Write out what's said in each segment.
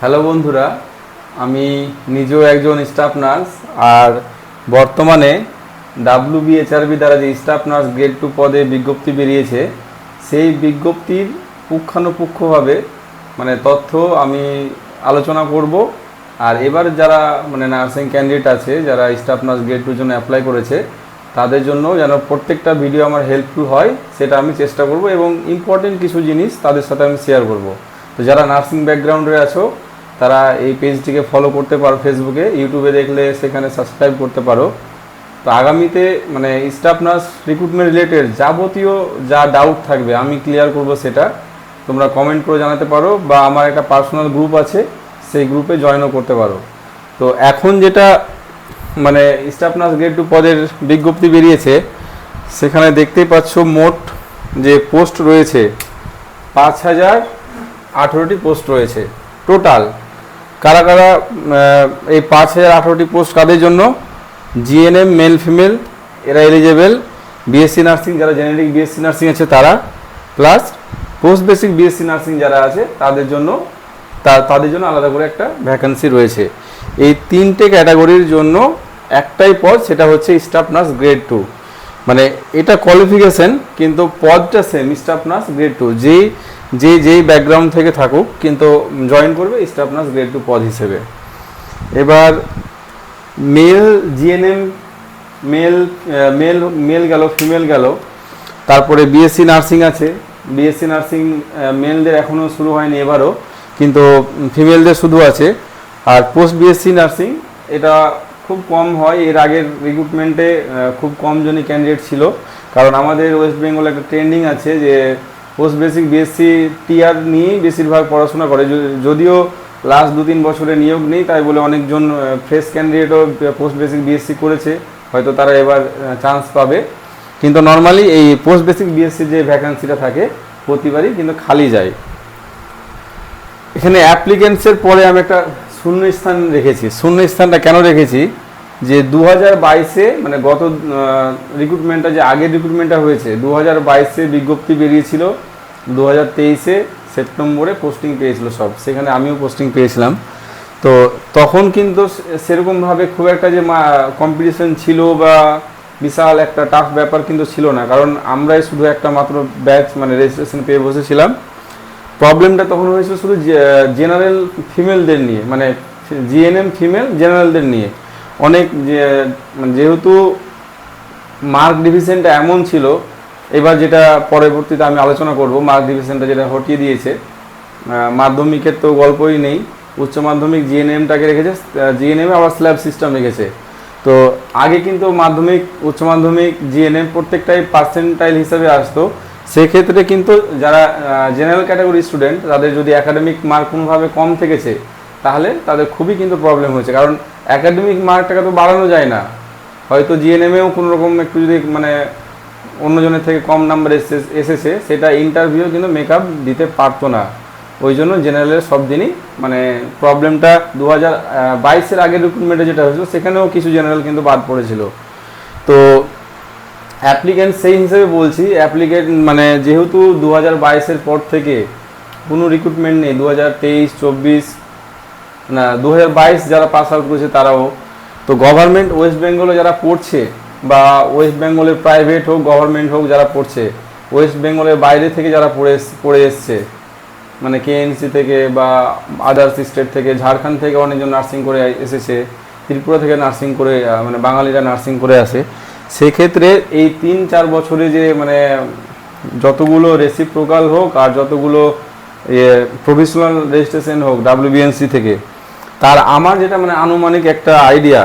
Hello বন্ধুরা, আমি নিজেও একজন স্টাফ নার্স আর বর্তমানে ডাব্লিউ বিএচআরবি দ্বারা যে স্টাফ নার্স গ্রেড টু পদে বিজ্ঞপ্তি বেরিয়েছে, সেই বিজ্ঞপ্তির পুঙ্খানুপুঙ্খভাবে মানে তথ্য আমি আলোচনা করব। আর এবার যারা মানে নার্সিং ক্যান্ডিডেট আছে, যারা স্টাফ নার্স গ্রেড টুর জন্য অ্যাপ্লাই করেছে, তাদের জন্য যেন প্রত্যেকটা ভিডিও আমার হেল্পফুল হয়, সেটা আমি চেষ্টা করব এবং ইম্পর্টেন্ট কিছু জিনিস তাদের সাথে আমি শেয়ার করব। তো যারা নার্সিং ব্যাকগ্রাউন্ডে আছো তারা এই পেজটিকে ফলো করতে পারো ফেসবুকে ইউটিউবে দেখলে সেখানে সাবস্ক্রাইব করতে পারো। তো আগামীতে মানে স্টাফ নার্স রিক্রুটমেন্ট রিলেটেড যাবতীয় যা ডাউট থাকবে, আমি ক্লিয়ার করব সেটা। তোমরা কমেন্ট করে জানাতে পারো বা আমার একটা পার্সোনাল গ্রুপ আছে, সেই গ্রুপে জয়েনও করতে পারো। তো এখন যেটা মানে স্টাফ নার্স গ্রেড টু পদের বিজ্ঞপ্তি বেরিয়েছে, সেখানে দেখতেই পাচ্ছ মোট যে পোস্ট রয়েছে, পাঁচ হাজার আঠেরোটি পোস্ট রয়েছে। টোটাল কারা কারা এই পাঁচ হাজার আঠেরোটি পোস্ট কাদের জন্য? G N M male female এরা এলিজেবল বিএসসি নার্সিং যারা জেনারিক বিএসসি নার্সিং আছে তারা। Plus post basic B Sc nursing যারা আছে, তাদের জন্য তাদের জন্য আলাদা করে একটা ভ্যাকেন্সি রয়েছে। এই তিনটে ক্যাটাগরির জন্য একটাই পদ, সেটা হচ্ছে স্টাফ নার্স গ্রেড টু মানে এটা কোয়ালিফিকেশন কিন্তু পদটা same staff nurse grade two যেই যে, যেই ব্যাকগ্রাউন্ড থেকে থাকুক, কিন্তু জয়েন করবে স্টাফ নার্স গ্রেড টু পদ হিসেবে। এবার male G N M male male male গেল ফিমেল গেল, তারপরে বিএসসি নার্সিং আছে। বিএসসি নার্সিং মেলদের এখনও শুরু হয়নি এবারও, কিন্তু ফিমেলদের শুধু আছে। আর পোস্ট বিএসসি নার্সিং এটা খুব কম হয়। এর আগের রিক্রুটমেন্টে খুব কম জনই ক্যান্ডিডেট ছিল। কারণ আমাদের ওয়েস্ট বেঙ্গল একটা ট্রেন্ডিং আছে যে পোস্ট বেসিক বিএসসি টিআর নিয়েই বেশিরভাগ পড়াশোনা করে। যদিও লাস্ট দু তিন বছরে নিয়োগ নেই, তাই বলে অনেকজন ফ্রেশ ক্যান্ডিডেটও পোস্ট বেসিক বিএসসি করেছে। হয়তো তারা এবার চান্স পাবে। কিন্তু নর্মালি এই পোস্ট বেসিক বিএসসি যে ভ্যাকান্সিটা থাকে, প্রতিবারই কিন্তু খালি যায়। এখানে অ্যাপ্লিকেন্টসের পরে আমি একটা শূন্য স্থান রেখেছি। শূন্য স্থানটা কেন রেখেছি? যে দু হাজার বাইশে মানে গত রিক্রুটমেন্টটা যে আগের রিক্রুটমেন্টটা হয়েছে দু হাজার বাইশে বিজ্ঞপ্তি বেরিয়েছিল দু হাজার তেইশে সেপ্টেম্বরে পোস্টিং পেয়েছিল সব। সেখানে আমিও পোস্টিং পেয়েছিলাম। তো তখন কিন্তু সেরকমভাবে খুব একটা যে কম্পিটিশন ছিল বা বিশাল একটা টাফ ব্যাপার কিন্তু ছিল না। কারণ আমরাই শুধু একটা মাত্র ব্যাচ মানে রেজিস্ট্রেশন পেয়ে বসেছিলাম। প্রবলেমটা তখন হয়েছিল শুধু জেনারেল ফিমেলদের নিয়ে মানে জিএনএম ফিমেল জেনারেলদের নিয়ে। অনেক যেহেতু মার্ক ডিভিশনটা এমন ছিল, এবার যেটা পরবর্তীতে আমি আলোচনা করব, মার্ক ডিভিশনটা যেটা হটিয়ে দিয়েছে মাধ্যমিকের তো গল্পই নেই, উচ্চ মাধ্যমিক জিএনএমটাকে রেখেছে জিএনএম আবার স্ল্যাব সিস্টেম রেখেছে। তো আগে কিন্তু মাধ্যমিক, উচ্চ মাধ্যমিক, জিএনএম প্রত্যেকটাই পার্সেন্টাইল হিসাবে আসতো, সেক্ষেত্রে কিন্তু যারা জেনারেল ক্যাটাগরি স্টুডেন্ট, তাদের যদি একাডেমিক মার্ক কোনোভাবে কম থেকেছে তাহলে তাদের খুবই কিন্তু প্রবলেম হয়েছে। কারণ একাডেমিক মার্কটাকে তো বাড়ানো যায় না। হয়তো জিএনএমেও কোনো রকম একটু যদি মানে অন্যজনের থেকে কম নাম্বার এসে এসেছে, সেটা ইন্টারভিউ কিন্তু মেকআপ দিতে পারতো না। ওই জন্য জেনারেলের সব দিনই মানে প্রবলেমটা দু হাজার বাইশের আগের রিক্রুটমেন্টে যেটা হয়েছিল, সেখানেও কিছু জেনারেল কিন্তু বাদ পড়েছিল। তো অ্যাপ্লিকেন্ট সেই হিসেবে বলছি অ্যাপ্লিকেন্ট মানে যেহেতু দু হাজার বাইশের পর থেকে কোনো রিক্রুটমেন্ট নেই দু হাজার তেইশ, চব্বিশ না দু হাজার বাইশ যারা পাস আউট করেছে তারাও। তো গভর্নমেন্ট ওয়েস্ট বেঙ্গলে যারা পড়ছে বা ওয়েস্ট বেঙ্গলের প্রাইভেট হোক গভর্নমেন্ট হোক যারা পড়ছে ওয়েস্ট বেঙ্গলের বাইরে থেকে যারা পড়ে পড়ে এসছে মানে কেএনসি থেকে বা আদার্স স্টেট থেকে ঝাড়খণ্ড থেকে অনেকজন নার্সিং করে এসেছে, ত্রিপুরা থেকে নার্সিং করে মানে বাঙালিরা নার্সিং করে আসে। সেক্ষেত্রে এই তিন চার বছরে যে মানে যতগুলো রেসিপ্রোকাল হোক আর যতগুলো প্রফেশনাল রেজিস্ট্রেশন হোক ডাব্লিউবিএনসি থেকে তার আমার যেটা মানে আনুমানিক একটা আইডিয়া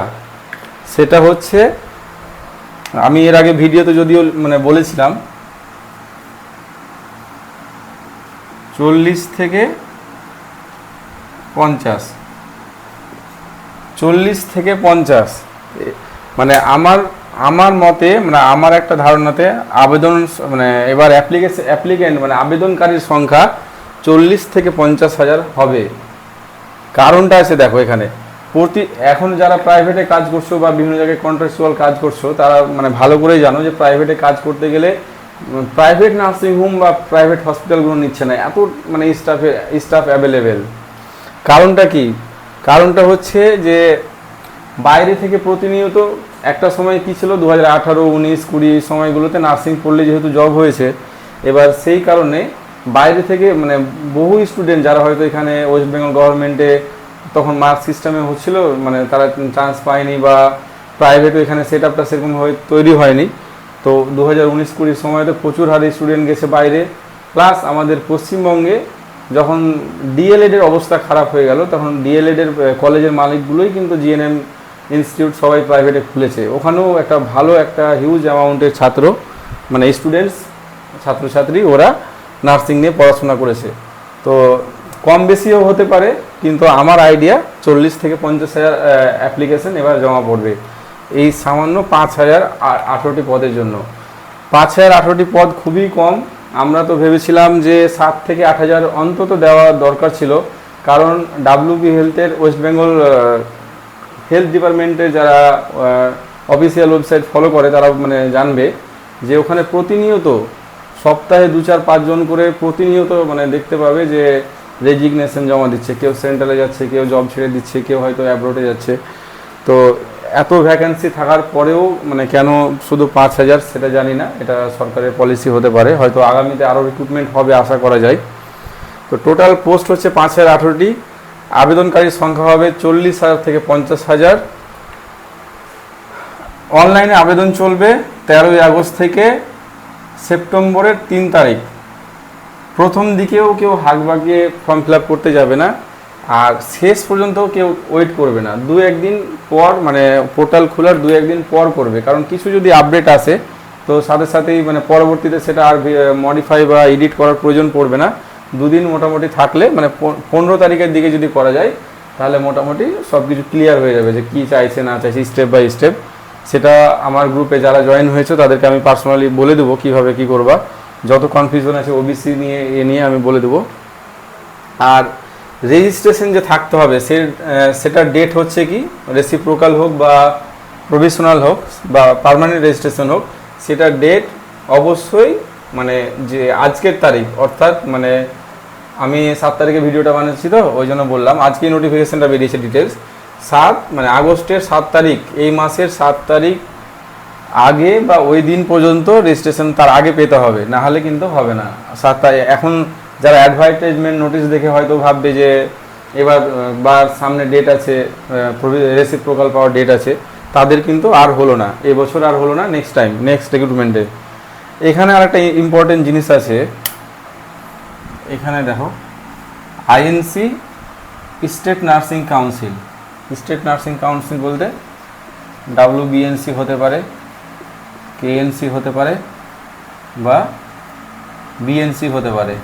সেটা হচ্ছে, আমি এর আগে ভিডিওতে যদিও মানে বলেছিলাম, চল্লিশ থেকে পঞ্চাশ। চল্লিশ থেকে পঞ্চাশ। মানে আমার আমার মতে মানে আমার একটা ধারণাতে আবেদন মানে এবার অ্যাপ্লিকেশন অ্যাপ্লিকেন্ট মানে আবেদনকারীর সংখ্যা চল্লিশ থেকে পঞ্চাশ হাজার হবে। কারণটা আছে, দেখো এখানে। প্রতি এখন যারা প্রাইভেটে কাজ করছ বা বিভিন্ন জায়গায় কন্ট্রাকচুয়াল কাজ করছ, তারা মানে ভালো করেই জানো যে প্রাইভেটে কাজ করতে গেলে প্রাইভেট নার্সিং হোম বা প্রাইভেট হসপিটালগুলো নিচ্ছে না। এত মানে স্টাফে স্টাফ অ্যাভেলেবেল কারণটা কি? কারণটা হচ্ছে যে বাইরে থেকে প্রতিনিয়ত একটা সময় কি ছিল? দু হাজার আঠারো, উনিশ, কুড়ি সময়গুলোতে নার্সিং পড়লে যেহেতু জব হয়েছে, এবার সেই কারণে বাইরে থেকে মানে বহু স্টুডেন্ট যারা হয়তো এখানে ওয়েস্ট বেঙ্গল গভর্নমেন্টে তখন মার্ক সিস্টেমে হচ্ছিল মানে তারা চান্স পায়নি বা প্রাইভেটও এখানে সেট আপটা সেরকম হয়ে তৈরি হয়নি। তো দু হাজার উনিশ কুড়ির সময়তে প্রচুর হারে স্টুডেন্ট গেছে বাইরে। প্লাস আমাদের পশ্চিমবঙ্গে যখন ডিএলএড এর অবস্থা খারাপ হয়ে গেল, তখন ডিএলএড এর কলেজের মালিকগুলোই কিন্তু জিএনএম ইনস্টিটিউট সবাই প্রাইভেটে খুলেছে। ওখানেও একটা ভালো একটা হিউজ অ্যামাউন্টের ছাত্র মানে স্টুডেন্টস ছাত্রছাত্রী, ওরা নার্সিং নিয়ে পড়াশোনা করেছে। তো কম বেশিও হতে পারে, কিন্তু আমার আইডিয়া চল্লিশ থেকে পঞ্চাশ হাজার অ্যাপ্লিকেশন এবার জমা পড়বে। এই সামান্য পাঁচ হাজার আঠেরোটি পদের জন্য। পাঁচ হাজার আঠেরোটি পদ খুবই কম। আমরা তো ভেবেছিলাম যে সাত থেকে আট হাজার অন্তত দেওয়া দরকার ছিল। কারণ ডাব্লিউবি হেলথের ওয়েস্ট বেঙ্গল হেলথ ডিপার্টমেন্টের যারা অফিসিয়াল ওয়েবসাইট ফলো করে, তারা মানে জানবে যে ওখানে প্রতিনিয়ত সপ্তাহে দু চার পাঁচজন করে প্রতিনিয়ত মানে দেখতে পাবে যে রেজিগনেশন জমা দিচ্ছে, কেউ সেন্ট্রালে যাচ্ছে, কেউ জব ছেড়ে দিচ্ছে, কেউ হয়তো অ্যাব্রোডে যাচ্ছে। তো এত ভ্যাকেন্সি থাকার পরেও মানে কেন শুধু পাঁচ হাজার সেটা জানি না, এটা সরকারের পলিসি হতে পারে। হয়তো আগামীতে আরও রিক্রুটমেন্ট হবে আশা করা যায়। তো টোটাল পোস্ট হচ্ছে পাঁচ হাজার আঠেরোটি। আবেদনকারীর সংখ্যা হবে চল্লিশ হাজার থেকে পঞ্চাশ হাজার। অনলাইনে আবেদন চলবে তেরোই আগস্ট থেকে। সেপ্টেম্বরের তিন তারিখ। প্রথম দিকেও কেউ হাক বাগিয়ে ফর্ম ফিল করতে যাবে না, আর শেষ পর্যন্ত কেউ ওয়েট করবে না। দু একদিন পর মানে পোর্টাল খোলার দু একদিন পর করবে। কারণ কিছু যদি আপডেট আসে, তো সাথে সাথেই মানে পরবর্তীতে সেটা আর মডিফাই বা এডিট করার প্রয়োজন পড়বে না। দুদিন মোটামুটি থাকলে মানে পনেরো তারিখের দিকে যদি করা যায়, তাহলে মোটামুটি সব কিছু ক্লিয়ার হয়ে যাবে যে কী চাইছে, না চাইছে স্টেপ বাই স্টেপ সেটা আমার গ্রুপে যারা জয়েন হয়েছে, তাদেরকে আমি পার্সোনালি বলে দেবো কীভাবে কী করবা। যত কনফিউশন আছে ওবিসি নিয়ে, এ নিয়ে আমি বলে দেবো। আর রেজিস্ট্রেশন যে থাকতে হবে, সে সেটার ডেট হচ্ছে কি? রেসিপ্রোকাল হোক বা প্রভিশনাল হোক বা পার্মানেন্ট রেজিস্ট্রেশন হোক, সেটার ডেট অবশ্যই মানে যে আজকের তারিখ, অর্থাৎ মানে আমি সাত তারিখে ভিডিওটা বানাচ্ছি তো, ওই জন্য বললাম। আজকেই নোটিফিকেশনটা বেরিয়েছে ডিটেলস সাত মানে আগস্টের সাত তারিখ, এই মাসের সাত তারিখ আগে বা ওই দিন পর্যন্ত রেজিস্ট্রেশন তার আগে পেতে হবে, না হলে কিন্তু হবে না। সাত এখন যারা অ্যাডভার্টাইজমেন্ট নোটিশ দেখে হয়তো ভাববে যে এবার, বা সামনে ডেট আছে রেসিপ প্রকল্প পাওয়ার ডেট আছে, তাদের কিন্তু আর হলো না এবছর আর হলো না নেক্সট টাইম নেক্সট রিক্রুটমেন্টে এখানে আর একটা ইম্পর্টেন্ট জিনিস আছে, এখানে দেখো I N C state nursing council state nursing council বলতে ডাব্লিউবিএনসি হতে পারে কেএনসি হতে পারে বা বিএনসি হতে পারে।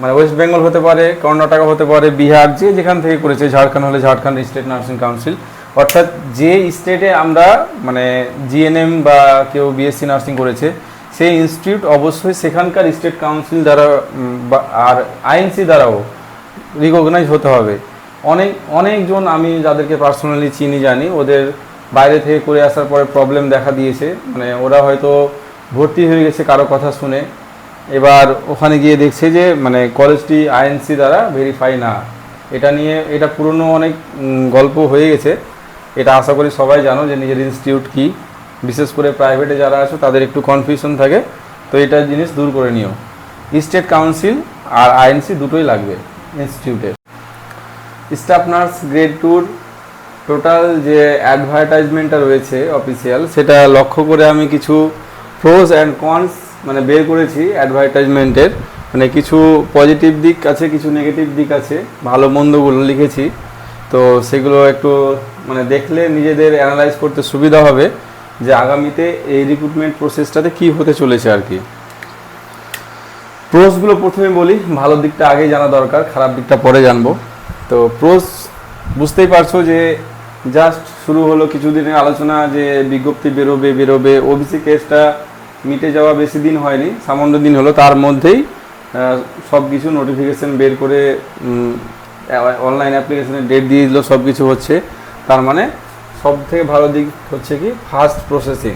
মানে ওয়েস্ট বেঙ্গল হতে পারে, কর্ণাটক হতে পারে, বিহার, যে যেখান থেকে করেছে, ঝাড়খণ্ড হলে ঝাড়খণ্ড স্টেট নার্সিং কাউন্সিল। অর্থাৎ যে স্টেটে আমরা মানে জিএনএম বা কেউ বিএসসি নার্সিং করেছে, সেই ইনস্টিটিউট অবশ্যই সেখানকার স্টেট কাউন্সিল দ্বারা আর আইএনসি দ্বারাও রিকগনাইজ হতে হবে। অনেক, অনেকজন আমি যাদেরকে পার্সোনালি চিনি জানি, ওদের বাইরে থেকে করে আসার পরে প্রবলেম দেখা দিয়েছে। মানে ওরা হয়তো ভর্তি হয়ে গেছে কারও কথা শুনে। এবার ওখানে গিয়ে দেখছে যে মানে কলেজটি আইএনসি দ্বারা ভেরিফাই না। এটা নিয়ে, এটা পুরনো অনেক গল্প হয়ে গেছে। এটা আশা করি সবাই জানো যে নিজের ইনস্টিটিউট কি। বিশেষ করে প্রাইভেটে যারা আছে, তাদের একটু কনফিউশন থাকে। তো এটা জিনিস দূর করে নিও। স্টেট কাউন্সিল আর আইএনসি দুটোই লাগবে ইনস্টিটিউটের স্টাফ নার্স গ্রেড টুর টোটাল যে অ্যাডভার্টাইজমেন্টটা রয়েছে অফিসিয়াল সেটা লক্ষ্য করে আমি কিছু প্রোজ অ্যান্ড কনস মানে বের করেছি অ্যাডভার্টাইজমেন্টের মানে কিছু পজিটিভ দিক আছে, কিছু নেগেটিভ দিক আছে, ভালো মন্দগুলো লিখেছি। তো সেগুলো একটু মানে দেখলে নিজেদের অ্যানালাইজ করতে সুবিধা হবে যে আগামীতে এই রিক্রুটমেন্ট প্রসেসটাতে কি হতে চলেছে আর কি। প্রোসগুলো প্রথমে বলি, ভালো দিকটা আগে জানা দরকার, খারাপ দিকটা পরে জানব। তো প্রোস, বুঝতেই পারছ যে জাস্ট শুরু হলো কিছুদিনের আলোচনা যে বিজ্ঞপ্তি বেরোবে বেরোবে। ওবিসি কেসটা মিটে যাওয়া বেশি দিন হয়নি, সামান্য দিন হলো। তার মধ্যেই সব কিছু নোটিফিকেশন বের করে অনলাইন অ্যাপ্লিকেশনের ডেট দিয়ে দিল সব কিছু হচ্ছে। তার মানে সব থেকে ভালো দিক হচ্ছে কি ফাস্ট প্রসেসিং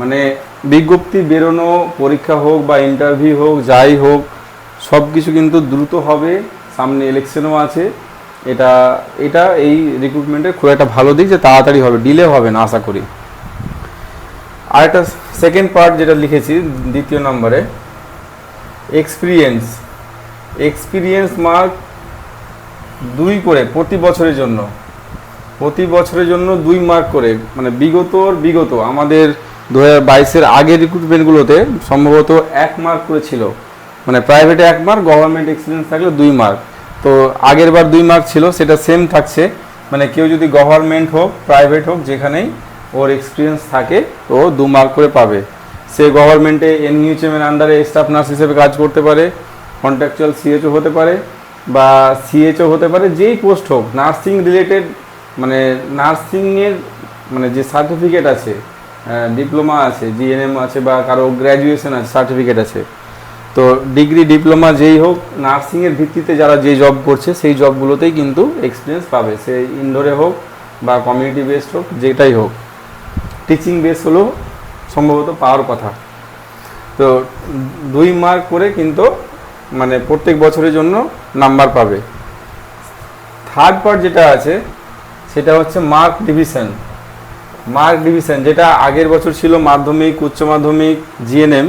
মানে বিজ্ঞপ্তি বেরোনো, পরীক্ষা হোক বা ইন্টারভিউ হোক, যাই হোক সব কিছু কিন্তু দ্রুত হবে। সামনে ইলেকশনও আছে। এটা এটা এই রিক্রুটমেন্টের খুব একটা ভালো দিক যে তাড়াতাড়ি হবে ডিলে হবে না, আশা করি। আর একটা সেকেন্ড পার্ট যেটা লিখেছি দ্বিতীয় নম্বরে এক্সপিরিয়েন্স এক্সপিরিয়েন্স মার্ক দুই করে প্রতি বছরের জন্য। প্রতি বছরের জন্য দুই মার্ক করে মানে বিগতর বিগত। আমাদের দু হাজার বাইশের আগের রিক্রুটমেন্টগুলোতে সম্ভবত এক মার্ক করে ছিল। মানে প্রাইভেটে এক মার্ক গভর্নমেন্ট এক্সপিরিয়েন্স থাকলে দুই মার্ক তো আগের বার দুই মার্ক ছিল, সেটা সেম থাকছে। মানে কেউ যদি গভর্নমেন্ট হোক প্রাইভেট হোক, যেখানেই ওর এক্সপিরিয়েন্স থাকে, ও দু মার্ক করে পাবে। সে গভর্নমেন্টে এনইউচএম এর আন্ডারে স্টাফ নার্স হিসেবে কাজ করতে পারে কন্ট্রাকচুয়াল সিএচও হতে পারে, বা সিএচও হতে পারে, যেই পোস্ট হোক নার্সিং রিলেটেড মানে নার্সিংয়ের মানে যে সার্টিফিকেট আছে ডিপ্লোমা আছে জিএনএম আছে, বা কারও গ্র্যাজুয়েশন আছে সার্টিফিকেট আছে তো ডিগ্রি, ডিপ্লোমা যেই হোক, নার্সিংয়ের ভিত্তিতে যারা যে জব করছে, সেই জবগুলোতেই কিন্তু এক্সপিরিয়েন্স পাবে। সে ইনডোরে হোক বা কমিউনিটি বেসড হোক, যেটাই হোক। টিচিং বেস হলেও সম্ভবত পাওয়ার কথা। তো দুই মার্ক করে কিন্তু মানে প্রত্যেক বছরের জন্য নাম্বার পাবে। থার্ড পার্ট যেটা আছে, সেটা হচ্ছে মার্ক ডিভিশন মার্ক ডিভিশন যেটা আগের বছর ছিল মাধ্যমিক, উচ্চ মাধ্যমিক জিএনএম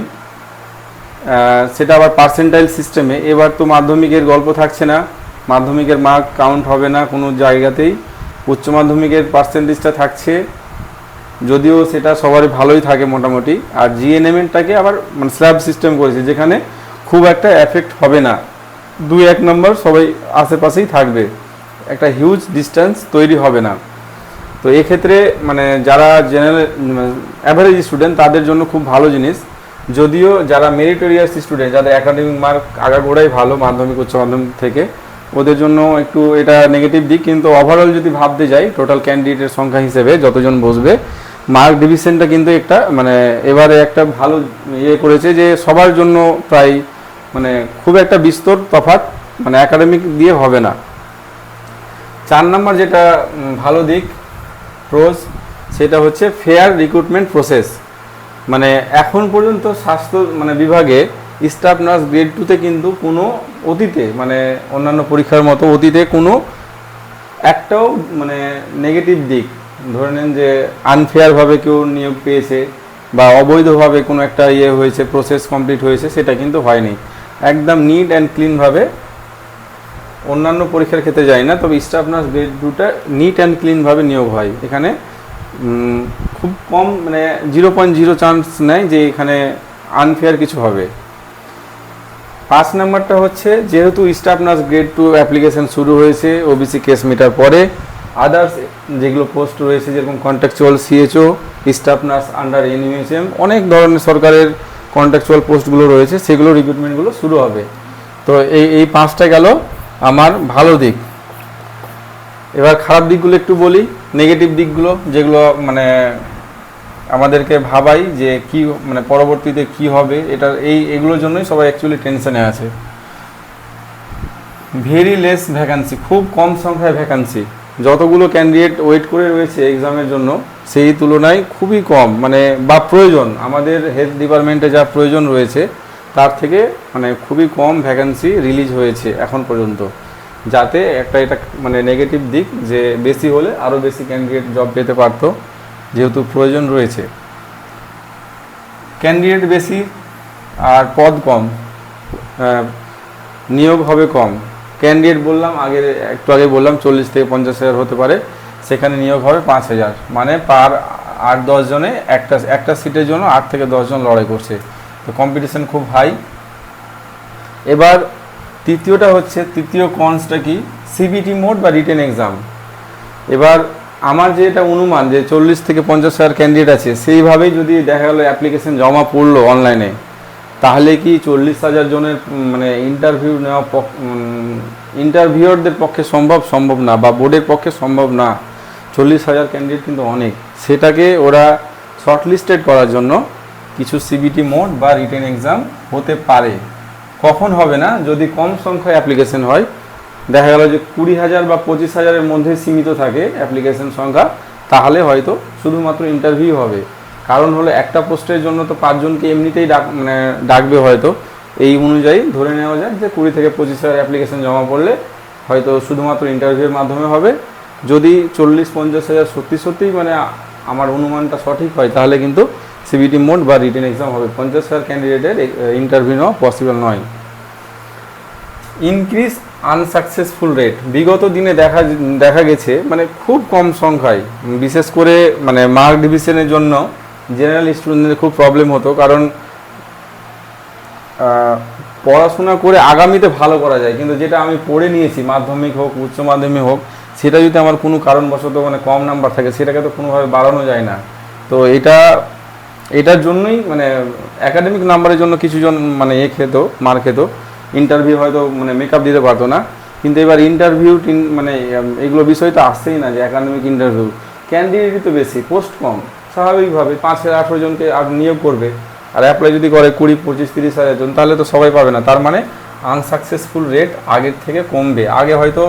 সেটা আবার পার্সেন্টাইল সিস্টেমে এবার তো মাধ্যমিকের গল্প থাকছে না। মাধ্যমিকের মার্ক কাউন্ট হবে না কোনো জায়গাতেই। উচ্চ মাধ্যমিকের পার্সেন্টেজটা থাকছে। যদিও সেটা সবারই ভালোই থাকে মোটামুটি। আর জিএনএমএনটাকে আবার মানে স্ল্যাব সিস্টেম করেছে, যেখানে খুব একটা এফেক্ট হবে না। দুই এক নম্বর সবাই আশেপাশেই থাকবে। একটা হিউজ ডিস্টেন্স তৈরি হবে না। তো এক্ষেত্রে মানে যারা জেনারেল অ্যাভারেজ স্টুডেন্ট তাদের জন্য খুব ভালো জিনিস। যদিও যারা মেরিটোরিয়াস স্টুডেন্ট যাদের একাডেমিক মার্ক আগাগোড়াই ভালো মাধ্যমিক, উচ্চ মাধ্যমিক থেকে, ওদের জন্য একটু এটা নেগেটিভ দিক, কিন্তু ওভারঅল যদি ভাবতে যাই টোটাল ক্যান্ডিডেটের সংখ্যা হিসেবে যতজন বসবে মার্ক ডিভিশনটা কিন্তু একটা মানে এবারে একটা ভালো ইয়ে করেছে যে সবার জন্য প্রায় মানে খুব একটা বিস্তর তফাৎ মানে একাডেমিক দিয়ে হবে না। চার নম্বর যেটা ভালো দিক প্রোজ সেটা হচ্ছে ফেয়ার রিক্রুটমেন্ট প্রসেস মানে এখন পর্যন্ত স্বাস্থ্য মানে বিভাগে স্টাফ নার্স গ্রেড টুতে কিন্তু কোনো অতীতে মানে অন্যান্য পরীক্ষার মতো অতীতে কোনো একটাও মানে নেগেটিভ দিক, ধরে নেন যে আনফেয়ারভাবে কেউ নিয়োগ পেয়েছে বা অবৈধভাবে কোনো একটা ইয়ে হয়েছে প্রসেস কমপ্লিট হয়েছে, সেটা কিন্তু হয়নি। একদম নিট অ্যান্ড ক্লিনভাবে অন্যান্য পরীক্ষার ক্ষেত্রে যায় না, তবে স্টাফ নার্স গ্রেড টুটা নিট অ্যান্ড ক্লিনভাবে নিয়োগ হয়। এখানে খুব কম মানে জিরো পয়েন্ট জিরো চান্স নেয় যে এখানে আনফেয়ার কিছু হবে। পাঁচ নাম্বারটা হচ্ছে, যেহেতু staff nurse grade two application শুরু হয়েছে ওবিসি কেস মিটার পরে আদার্স যেগুলো পোস্ট রয়েছে, যেরকম contractual C H O staff nurse under N U S M অনেক ধরনের সরকারের কন্ট্রাকচুয়াল পোস্টগুলো রয়েছে, সেগুলো রিক্রুটমেন্টগুলো শুরু হবে। তো এই এই পাঁচটা গেল আমার ভালো দিক। এবার খারাপ দিকগুলো একটু বলি। নেগেটিভ দিকগুলো, যেগুলো মানে আমাদেরকে ভাবাই যে কি মানে পরবর্তীতে কি হবে এটা এই, এগুলোর জন্যই সবাই অ্যাকচুয়ালি টেনশনে আছে। ভেরি লেস ভ্যাকান্সি খুব কম সংখ্যায় ভ্যাকান্সি যতগুলো ক্যান্ডিডেট ওয়েট করে রয়েছে এক্সামের জন্য, সেই তুলনায় খুবই কম মানে বা প্রয়োজন, আমাদের হেলথ ডিপার্টমেন্টে যা প্রয়োজন রয়েছে, তার থেকে মানে খুবই কম ভ্যাকান্সি রিলিজ হয়েছে এখন পর্যন্ত। যাতে একটা এটা মানে নেগেটিভ দিক যে বেশি হলে আরও বেশি ক্যান্ডিডেট জব পেতে পারতো, যেহেতু প্রয়োজন রয়েছে। ক্যান্ডিডেট বেশি আর পদ কম নিয়োগ হবে কম। ক্যান্ডিডেট বললাম আগে, একটু আগে বললাম চল্লিশ থেকে পঞ্চাশ হাজার হতে পারে, সেখানে নিয়োগ হবে পাঁচ হাজার। মানে পার আট দশ জনে একটা একটা সিটের জন্য আট থেকে দশজন লড়াই করছে। তো কম্পিটিশন খুব হাই এবার তৃতীয়টা হচ্ছে, তৃতীয় কনসটা কি? সিবিটি মোড বা রিটেন এক্সাম এবার আমার যে এটা অনুমান যে চল্লিশ থেকে পঞ্চাশ হাজার ক্যান্ডিডেট আছে, সেইভাবেই যদি দেখা গেলো অ্যাপ্লিকেশন জমা পড়ল অনলাইনে তাহলে কি চল্লিশ হাজার জনের মানে ইন্টারভিউ নেওয়া ইন্টারভিউয়ারদের পক্ষে সম্ভব? সম্ভব না, বা বোর্ডের পক্ষে সম্ভব না। চল্লিশ হাজার ক্যান্ডিডেট কিন্তু অনেক। সেটাকে ওরা শর্টলিস্টেড করার জন্য কিছু সিবিটি মোড বা রিটেন এক্সাম হতে পারে। কখন হবে না? যদি কম সংখ্যায় অ্যাপ্লিকেশন হয়, দেখা গেল যে কুড়ি হাজার বা পঁচিশ হাজারের মধ্যে সীমিত থাকে অ্যাপ্লিকেশন সংখ্যা, তাহলে হয়তো শুধুমাত্র ইন্টারভিউ হবে। কারণ হলো একটা পোস্টের জন্য তো পাঁচজনকে এমনিতেই ডাক মানে ডাকবে হয়তো। এই অনুযায়ী ধরে নেওয়া যায় যে কুড়ি থেকে পঁচিশ হাজার অ্যাপ্লিকেশন জমা পড়লে হয়তো শুধুমাত্র ইন্টারভিউয়ের মাধ্যমে হবে। যদি চল্লিশ, পঞ্চাশ হাজার সত্যি সত্যিই মানে আমার অনুমানটা সঠিক হয়, তাহলে কিন্তু সিবিটি মোড বা রিটেন এক্সাম হবে। পঞ্চাশ হাজার ক্যান্ডিডেটের ইন্টারভিউ নেওয়া পসিবল নয়। ইনক্রিজ আনসাকসেসফুল রেট বিগত দিনে দেখা দেখা গেছে মানে খুব কম সংখ্যায়। বিশেষ করে মানে মার্ক ডিভিশনের জন্য জেনারেল স্টুডেন্টদের খুব প্রবলেম হতো, কারণ পড়াশোনা করে আগামীতে ভালো করা যায়। কিন্তু যেটা আমি পড়ে নিয়েছি, মাধ্যমিক হোক, উচ্চ মাধ্যমিক হোক, সেটা যদি আমার কোনো কারণবশত মানে কম নাম্বার থাকে, সেটাকে তো কোনোভাবে বাড়ানো যায় না। তো এটা এটার জন্যই মানে একাডেমিক নাম্বারের জন্য কিছু জন মানে এ খেত, মার খেত। ইন্টারভিউ হয়তো মানে মেকআপ দিতে পারতো না। কিন্তু এবার ইন্টারভিউ মানে এগুলো বিষয় তো আসছেই না যে একাডেমিক ইন্টারভিউ ক্যান্ডিডেটই তো বেশি পোস্ট কম। স্বাভাবিকভাবে পাঁচ হাজার আঠেরো জনকে আর নিয়োগ করবে। আর অ্যাপ্লাই যদি করে কুড়ি, পঁচিশ, তিরিশ হাজার জন, তাহলে তো সবাই পাবে না। তার মানে আনসাকসেসফুল রেট আগের থেকে কমবে। আগে হয়তো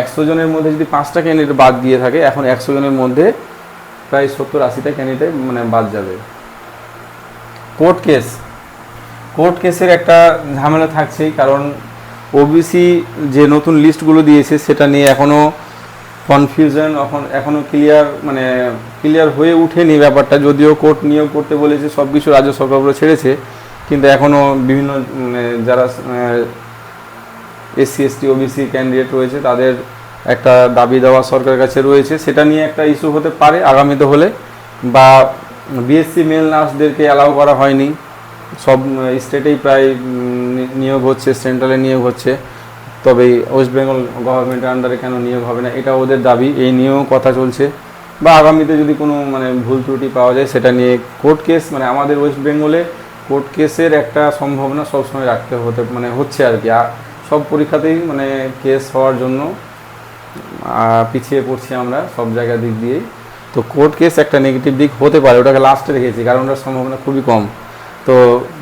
একশো জনের মধ্যে যদি পাঁচটা ক্যান্ডিডেট বাদ দিয়ে থাকে, এখন একশো জনের মধ্যে প্রায় সত্তর, আশিটা ক্যান্ডিডেট মানে বাদ যাবে। Court case. কোর্ট কেসের একটা ঝামেলা থাকছেই, কারণ ওবিসি যে নতুন লিস্টগুলো দিয়েছে, সেটা নিয়ে এখনও কনফিউশন এখন এখনও ক্লিয়ার মানে ক্লিয়ার হয়ে ওঠেনি ব্যাপারটা, যদিও কোর্ট নিয়োগ করতে বলেছে সব কিছু রাজ্য সরকারগুলো ছেড়েছে, কিন্তু এখনও বিভিন্ন মানে যারা এসসি এসটি ওবিসি ক্যান্ডিডেট রয়েছে, তাদের একটা দাবি দেওয়া সরকারের কাছে রয়েছে, সেটা নিয়ে একটা ইস্যু হতে পারে আগামীতে হলে, বা বিএসসি মেল নার্সদেরকে অ্যালাউ করা হয়নি। সব স্টেটেই প্রায় নিয়োগ হচ্ছে সেন্ট্রালে নিয়োগ হচ্ছে। তবে ওয়েস্ট বেঙ্গল গভর্নমেন্টের আন্ডারে কেন নিয়োগ হবে না, এটা ওদের দাবি, এই নিয়েও কথা চলছে। বা আগামীতে যদি কোনো মানে ভুল ত্রুটি পাওয়া যায়, সেটা নিয়ে কোর্ট কেস মানে আমাদের ওয়েস্ট বেঙ্গলে কোর্ট কেসের একটা সম্ভাবনা সবসময় রাখতে হতে মানে হচ্ছে আর কি। সব পরীক্ষাতেই মানে কেস হওয়ার জন্য পিছিয়ে পড়ছি আমরা সব জায়গা দিক দিয়েই। তো কোর্ট কেস একটা নেগেটিভ দিক হতে পারে, ওটাকে লাস্টে রেখেছি, কারণ ওটার সম্ভাবনা খুবই কম। তো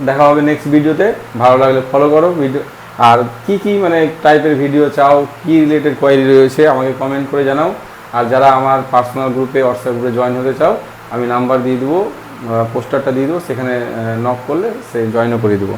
দেখা হবে নেক্সট ভিডিওতে ভালো লাগলে ফলো করো ভিডিও আর কি কি মানে টাইপের ভিডিও চাও, কি রিলেটেড কোয়ারি রয়েছে, আমাকে কমেন্ট করে জানাও। আর যারা আমার পার্সোনাল গ্রুপে হোয়াটসঅ্যাপ গ্রুপে জয়েন হতে চাও, আমি নাম্বার দিয়ে দেবো পোস্টারটা দিয়ে দেবো, সেখানে নক করলে সে জয়েনও করে দেবো।